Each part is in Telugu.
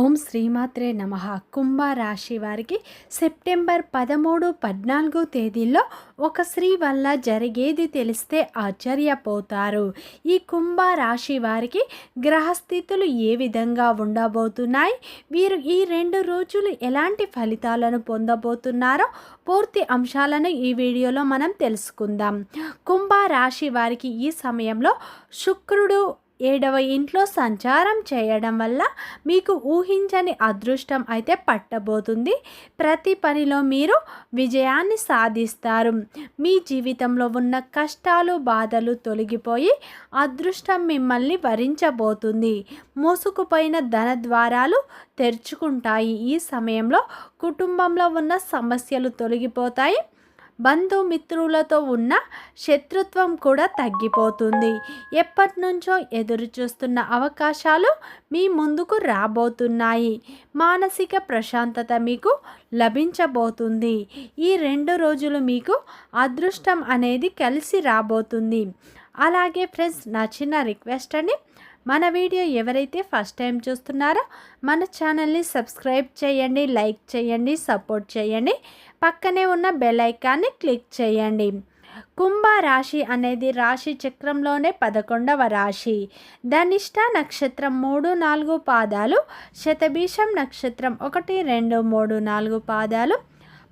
ఓం శ్రీమాత్రే నమ. కుంభరాశి వారికి సెప్టెంబర్ పదమూడు పద్నాలుగు తేదీల్లో ఒక స్త్రీ వల్ల జరిగేది తెలిస్తే ఆశ్చర్యపోతారు. ఈ కుంభ రాశి వారికి గ్రహస్థితులు ఏ విధంగా ఉండబోతున్నాయి? వీరు ఈ రెండు రోజులు ఎలాంటి ఫలితాలను పొందబోతున్నారో పూర్తి అంశాలను ఈ వీడియోలో మనం తెలుసుకుందాం. కుంభ రాశి వారికి ఈ సమయంలో శుక్రుడు ఏడవ ఇంట్లో సంచారం చేయడం వల్ల మీకు ఊహించని అదృష్టం అయితే పట్టబోతుంది. ప్రతి పనిలో మీరు విజయాన్ని సాధిస్తారు. మీ జీవితంలో ఉన్న కష్టాలు బాధలు తొలగిపోయి అదృష్టం మిమ్మల్ని వరించబోతుంది. మోసుకుపోయిన ధన ద్వారాలు తెరుచుకుంటాయి. ఈ సమయంలో కుటుంబంలో ఉన్న సమస్యలు తొలగిపోతాయి. బంధుమిత్రులతో ఉన్న శత్రుత్వం కూడా తగ్గిపోతుంది. ఎప్పటి నుంచో ఎదురు చూస్తున్న అవకాశాలు మీ ముందుకు రాబోతున్నాయి. మానసిక ప్రశాంతత మీకు లభించబోతుంది. ఈ రెండు రోజులు మీకు అదృష్టం అనేది కలిసి రాబోతుంది. అలాగే ఫ్రెండ్స్ నా చిన్న రిక్వెస్ట్ అండి. మన వీడియో ఎవరైతే ఫస్ట్ టైం చూస్తున్నారో మన ఛానల్ని సబ్స్క్రైబ్ చేయండి లైక్ చేయండి సపోర్ట్ చేయండి. పక్కనే ఉన్న బెల్ ఐకాన్ని క్లిక్ చేయండి. కుంభ రాశి అనేది రాశి చక్రంలోనే పదకొండవ రాశి. ధనిష్ట నక్షత్రం మూడు నాలుగు పాదాలు శతభీషం నక్షత్రం ఒకటి రెండు మూడు నాలుగు పాదాలు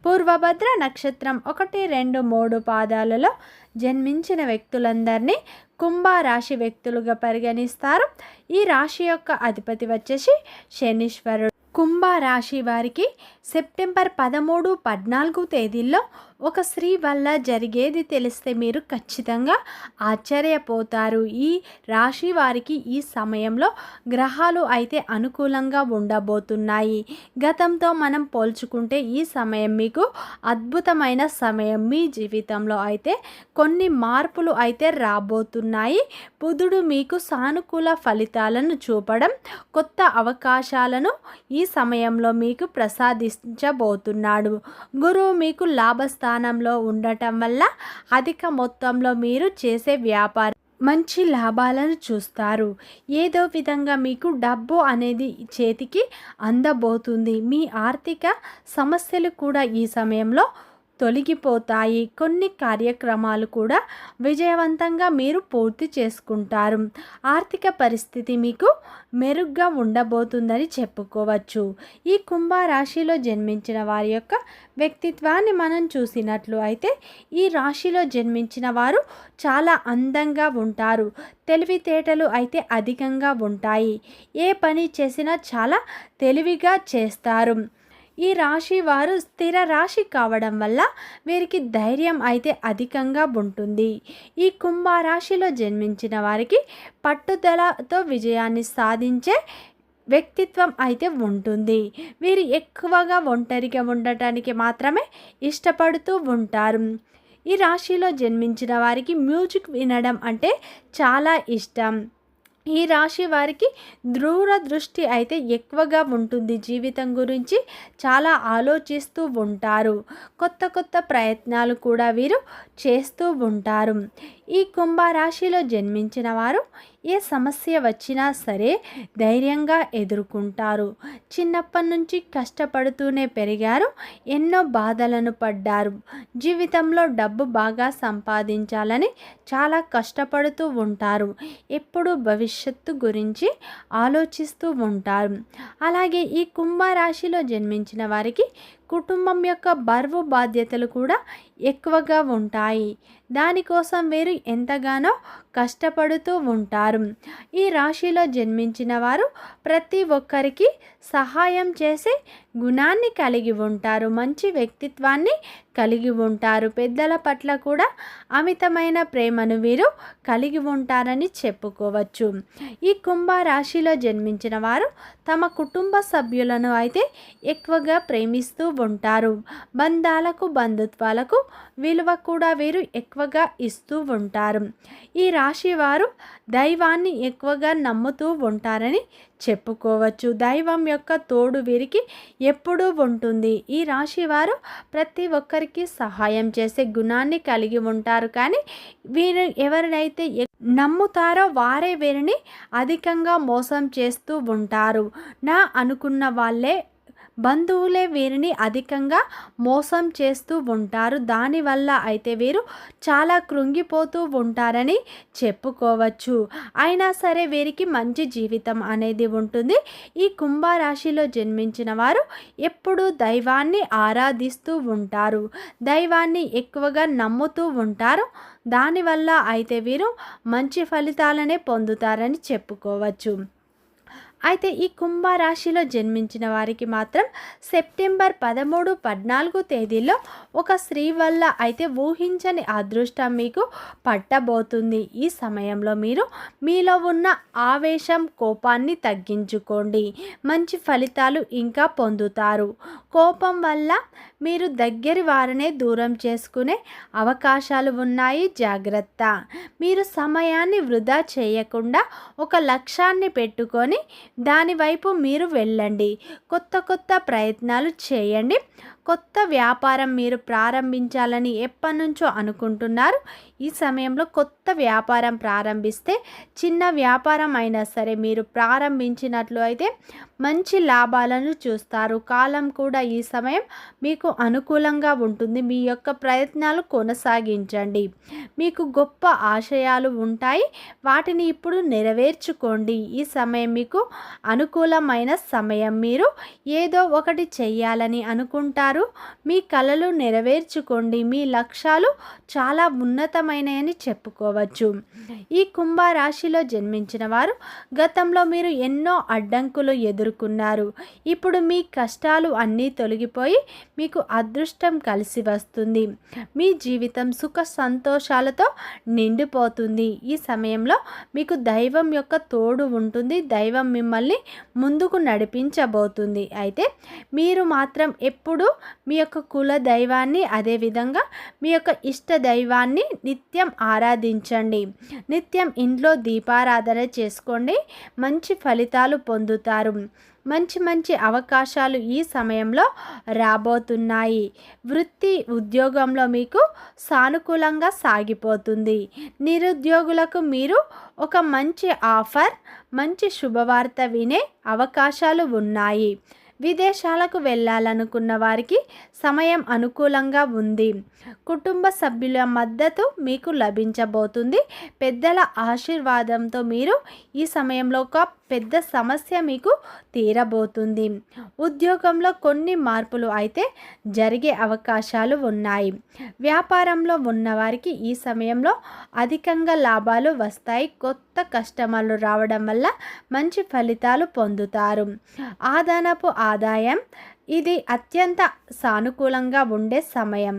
పూర్వభద్ర నక్షత్రం ఒకటి రెండు మూడు పాదాలలో జన్మించిన వ్యక్తులందరినీ కుంభరాశి వ్యక్తులుగా పరిగణిస్తారు. ఈ రాశి యొక్క అధిపతి వచ్చేసి శనీశ్వరుడు. కుంభరాశి వారికి సెప్టెంబర్ పదమూడు పద్నాలుగు తేదీల్లో ఒక స్త్రీ వల్ల జరిగేది తెలిస్తే మీరు ఖచ్చితంగా ఆశ్చర్యపోతారు. ఈ రాశి వారికి ఈ సమయంలో గ్రహాలు అయితే అనుకూలంగా ఉండబోతున్నాయి. గతంతో మనం పోల్చుకుంటే ఈ సమయం మీకు అద్భుతమైన సమయం. మీ జీవితంలో అయితే కొన్ని మార్పులు అయితే రాబోతున్నాయి. బుధుడు మీకు సానుకూల ఫలితాలను చూపడం కొత్త అవకాశాలను ఈ సమయంలో మీకు ప్రసాదించబోతున్నాడు. గురువు మీకు లాభస్థ స్థానంలో ఉండటం వల్ల అధిక మొత్తంలో మీరు చేసే వ్యాపారం మంచి లాభాలను చూస్తారు. ఏదో విధంగా మీకు డబ్బు అనేది చేతికి అందబోతుంది. మీ ఆర్థిక సమస్యలు కూడా ఈ సమయంలో తొలగిపోతాయి. కొన్ని కార్యక్రమాలు కూడా విజయవంతంగా మీరు పూర్తి చేసుకుంటారు. ఆర్థిక పరిస్థితి మీకు మెరుగ్గా ఉండబోతుందని చెప్పుకోవచ్చు. ఈ కుంభరాశిలో జన్మించిన వారి యొక్క వ్యక్తిత్వాన్ని మనం చూసినట్లు అయితే ఈ రాశిలో జన్మించిన వారు చాలా అందంగా ఉంటారు. తెలివితేటలు అయితే అధికంగా ఉంటాయి. ఏ పని చేసినా చాలా తెలివిగా చేస్తారు. ఈ రాశి వారు స్థిర రాశి కావడం వల్ల వీరికి ధైర్యం అయితే అధికంగా ఉంటుంది. ఈ కుంభరాశిలో జన్మించిన వారికి పట్టుదలతో విజయాన్ని సాధించే వ్యక్తిత్వం అయితే ఉంటుంది. వీరు ఎక్కువగా ఒంటరిగా ఉండటానికి మాత్రమే ఇష్టపడుతూ ఉంటారు. ఈ రాశిలో జన్మించిన వారికి మ్యూజిక్ వినడం అంటే చాలా ఇష్టం. ఈ రాశి వారికి దూర దృష్టి అయితే ఎక్కువగా ఉంటుంది. జీవితం గురించి చాలా ఆలోచిస్తూ ఉంటారు. కొత్త కొత్త ప్రయత్నాలు కూడా వీరు చేస్తూ ఉంటారు. ఈ కుంభరాశిలో జన్మించిన వారు ఏ సమస్య వచ్చినా సరే ధైర్యంగా ఎదుర్కొంటారు. చిన్నప్పటి నుంచి కష్టపడుతూనే పెరిగారు. ఎన్నో బాధలను పడ్డారు. జీవితంలో డబ్బు బాగా సంపాదించాలని చాలా కష్టపడుతూ ఉంటారు. ఎప్పుడు భవిష్యత్తు గురించి ఆలోచిస్తూ ఉంటారు. అలాగే ఈ కుంభరాశిలో జన్మించిన వారికి కుటుంబం యొక్క బరువు బాధ్యతలు కూడా ఎక్కువగా ఉంటాయి. దానికోసం వీరు ఎంతగానో కష్టపడుతూ ఉంటారు. ఈ రాశిలో జన్మించిన వారు ప్రతి ఒక్కరికి సహాయం చేసే గుణాన్ని కలిగి ఉంటారు. మంచి వ్యక్తిత్వాన్ని కలిగి ఉంటారు. పెద్దల పట్ల కూడా అమితమైన ప్రేమను వీరు కలిగి ఉంటారని చెప్పుకోవచ్చు. ఈ కుంభ రాశిలో జన్మించిన వారు తమ కుటుంబ సభ్యులను అయితే ఎక్కువగా ప్రేమిస్తూ ఉంటారు. బంధాలకు బంధుత్వాలకు విలువ కూడా వీరు ఎక్కువ ఎక్కువగా ఇస్తూ ఉంటారు. ఈ రాశి వారు దైవాన్ని ఎక్కువగా నమ్ముతూ ఉంటారని చెప్పుకోవచ్చు. దైవం యొక్క తోడు వీరికి ఎప్పుడూ ఉంటుంది. ఈ రాశి వారు ప్రతి ఒక్కరికి సహాయం చేసే గుణాన్ని కలిగి ఉంటారు. కానీ వీరు ఎవరినైతే నమ్ముతారో వారే వీరిని అధికంగా మోసం చేస్తూ ఉంటారు. నా అనుకున్న వాళ్ళే బంధువులే వీరిని అధికంగా మోసం చేస్తూ ఉంటారు. దానివల్ల అయితే వీరు చాలా కృంగిపోతూ ఉంటారని చెప్పుకోవచ్చు. అయినా సరే వీరికి మంచి జీవితం అనేది ఉంటుంది. ఈ కుంభరాశిలో జన్మించిన వారు ఎప్పుడూ దైవాన్ని ఆరాధిస్తూ ఉంటారు. దైవాన్ని ఎక్కువగా నమ్ముతూ ఉంటారు. దానివల్ల అయితే వీరు మంచి ఫలితాలనే పొందుతారని చెప్పుకోవచ్చు. అయితే ఈ కుంభరాశిలో జన్మించిన వారికి మాత్రం సెప్టెంబర్ పదమూడు పద్నాలుగు తేదీలో ఒక స్త్రీ వల్ల అయితే ఊహించని అదృష్టం మీకు పట్టబోతుంది. ఈ సమయంలో మీరు మీలో ఉన్న ఆవేశం కోపాన్ని తగ్గించుకోండి. మంచి ఫలితాలు ఇంకా పొందుతారు. కోపం వల్ల మీరు దగ్గరి వారినే దూరం చేసుకునే అవకాశాలు ఉన్నాయి. జాగ్రత్త. మీరు సమయాన్ని వృధా చేయకుండా ఒక లక్ష్యాన్ని పెట్టుకొని దానివైపు మీరు వెళ్ళండి. కొత్త కొత్త ప్రయత్నాలు చేయండి. కొత్త వ్యాపారం మీరు ప్రారంభించాలని ఎప్పటి నుంచో అనుకుంటున్నారు. ఈ సమయంలో కొత్త వ్యాపారం ప్రారంభిస్తే చిన్న వ్యాపారం అయినా సరే మీరు ప్రారంభించినట్లు అయితే మంచి లాభాలను చూస్తారు. కాలం కూడా ఈ సమయం మీకు అనుకూలంగా ఉంటుంది. మీ యొక్క ప్రయత్నాలు కొనసాగించండి. మీకు గొప్ప ఆశయాలు ఉంటాయి. వాటిని ఇప్పుడు నెరవేర్చుకోండి. ఈ సమయం మీకు అనుకూలమైన సమయం. మీరు ఏదో ఒకటి చేయాలని అనుకుంటారు. మీ కలలు నెరవేర్చుకోండి. మీ లక్ష్యాలు చాలా ఉన్నతమైనవని చెప్పుకోవచ్చు. ఈ కుంభరాశిలో జన్మించిన వారు గతంలో మీరు ఎన్నో అడ్డంకులు ఎదుర్కొన్నారు. ఇప్పుడు మీ కష్టాలు అన్నీ తొలగిపోయి మీకు అదృష్టం కలిసి వస్తుంది. మీ జీవితం సుఖ సంతోషాలతో నిండిపోతుంది. ఈ సమయంలో మీకు దైవం యొక్క తోడు ఉంటుంది. దైవం మిమ్మల్ని ముందుకు నడిపించబోతుంది. అయితే మీరు మాత్రం ఎప్పుడూ మీ యొక్క కుల దైవాన్ని అదేవిధంగా మీ యొక్క ఇష్ట దైవాన్ని నిత్యం ఆరాధించండి. నిత్యం ఇంట్లో దీపారాధన చేసుకోండి. మంచి ఫలితాలు పొందుతారు. మంచి మంచి అవకాశాలు ఈ సమయంలో రాబోతున్నాయి. వృత్తి ఉద్యోగంలో మీకు సానుకూలంగా సాగిపోతుంది. నిరుద్యోగులకు మీరు ఒక మంచి ఆఫర్ మంచి శుభవార్త వినే అవకాశాలు ఉన్నాయి. విదేశాలకు వెళ్ళాలనుకున్న వారికి సమయం అనుకూలంగా ఉంది. కుటుంబ సభ్యుల మద్దతు మీకు లభించబోతుంది. పెద్దల ఆశీర్వాదంతో మీరు ఈ సమయంలో ఒక పెద్ద సమస్య మీకు తీరబోతుంది. ఉద్యోగంలో కొన్ని మార్పులు అయితే జరిగే అవకాశాలు ఉన్నాయి. వ్యాపారంలో ఉన్నవారికి ఈ సమయంలో అధికంగా లాభాలు వస్తాయి. కొత్త కొత్త కస్టమర్లు రావడం వల్ల మంచి ఫలితాలు పొందుతారు. ఆదానపు ఆదాయం ఇది అత్యంత సానుకూలంగా ఉండే సమయం.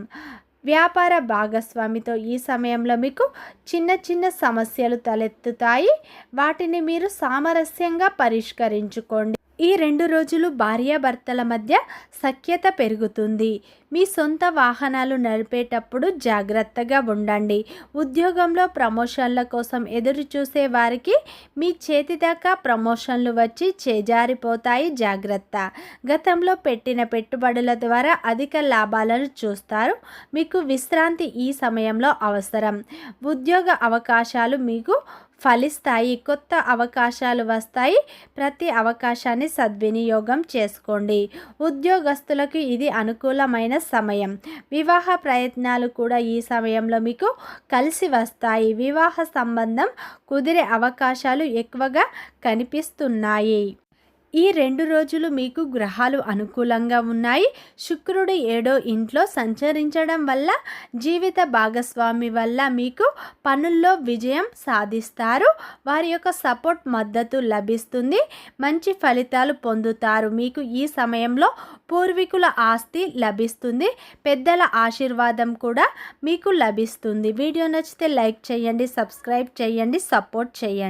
వ్యాపార భాగస్వామితో ఈ సమయంలో మీకు చిన్న చిన్న సమస్యలు తలెత్తుతాయి. వాటిని మీరు సామరస్యంగా పరిష్కరించుకోండి. ఈ రెండు రోజులు భార్యాభర్తల మధ్య సఖ్యత పెరుగుతుంది. మీ సొంత వాహనాలు నడిపేటప్పుడు జాగ్రత్తగా ఉండండి. ఉద్యోగంలో ప్రమోషన్ల కోసం ఎదురు చూసే వారికి మీ చేతి దాకా ప్రమోషన్లు వచ్చి చేజారిపోతాయి. జాగ్రత్త. గతంలో పెట్టిన పెట్టుబడుల ద్వారా అధిక లాభాలను చూస్తారు. మీకు విశ్రాంతి ఈ సమయంలో అవసరం. ఉద్యోగ అవకాశాలు మీకు ఫలిస్తాయి. కొత్త అవకాశాలు వస్తాయి. ప్రతి అవకాశాన్ని సద్వినియోగం చేసుకోండి. ఉద్యోగస్తులకు ఇది అనుకూలమైన సమయం. వివాహ ప్రయత్నాలు కూడా ఈ సమయంలో మీకు కలిసి వస్తాయి. వివాహ సంబంధం కుదిరే అవకాశాలు ఎక్కువగా కనిపిస్తున్నాయి. ఈ రెండు రోజులు మీకు గ్రహాలు అనుకూలంగా ఉన్నాయి. శుక్రుడు ఏడో ఇంట్లో సంచరించడం వల్ల జీవిత భాగస్వామి వల్ల మీకు పనుల్లో విజయం సాధిస్తారు. వారి యొక్క సపోర్ట్ మద్దతు లభిస్తుంది. మంచి ఫలితాలు పొందుతారు. మీకు ఈ సమయంలో పూర్వీకుల ఆస్తి లభిస్తుంది. పెద్దల ఆశీర్వాదం కూడా మీకు లభిస్తుంది. వీడియో నచ్చితే లైక్ చేయండి సబ్స్క్రైబ్ చేయండి సపోర్ట్ చేయండి.